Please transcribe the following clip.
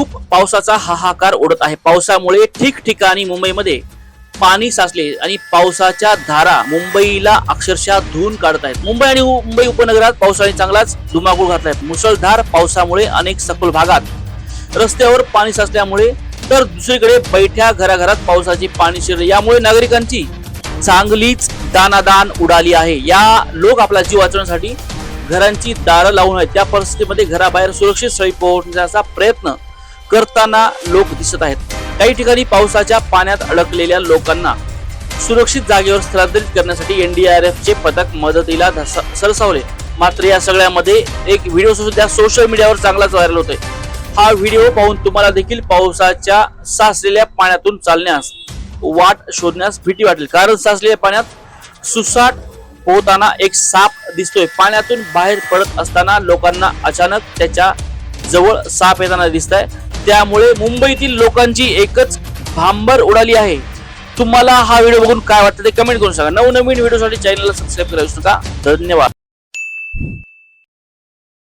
खूप पावसाचा हाहाकार उडत आहे. पावसामुळे ठिकठिकाणी मुंबईमध्ये पाणी साचले आणि पावसाच्या धारा मुंबईला अक्षरशः धुवून काढत आहेत. मुंबई आणि मुंबई उपनगरात पावसाने चांगलाच धुमाकूळ घातलाय. मुसळधार पावसामुळे अनेक सखोल भागात रस्त्यावर पाणी साचल्यामुळे तर दुसरीकडे बैठ्या घराघरात पावसाचे पाणी शिरले. यामुळे नागरिकांची चांगलीच दानादान उडाली आहे. या लोक आपला जीव वाचवण्यासाठी घरांची दारं लावून आहेत. त्या परिस्थितीमध्ये घराबाहेर सुरक्षित स्थळी पोहोचण्याचा प्रयत्न करताना लोक दिसत आहेत. काही ठिकाणी पावसाच्या पाण्यात अडकलेल्या लोकांना सुरक्षित जागेवर स्थलांतरित करण्यासाठी एनडीआरएफ चे पथक मदतीला सरसावले. मात्र या सगळ्यामध्ये एक व्हिडिओ सुद्धा सोशल मीडियावर चांगलाच व्हायरल होतोय. हा व्हिडिओ पाहून तुम्हाला देखील पावसाच्या साचलेल्या पाण्यातून चालण्यास वाट शोधण्यास भीती वाटेल. कारण साचलेल्या पाण्यात सुसाट पोहताना एक साप दिसतोय. पाण्यातून बाहेर पडत असताना लोकांना अचानक त्याच्याजवळ साप येताना दिसत आहे त्यामुळे मुंबईतील लोकांची एकच भांबर उडाली आहे. तुम्हाला हा व्हिडिओ बघून काय वाटतं ते कमेंट करून सांगा. नवनवीन व्हिडिओसाठी चॅनलला सबस्क्राईब करायला नका. धन्यवाद.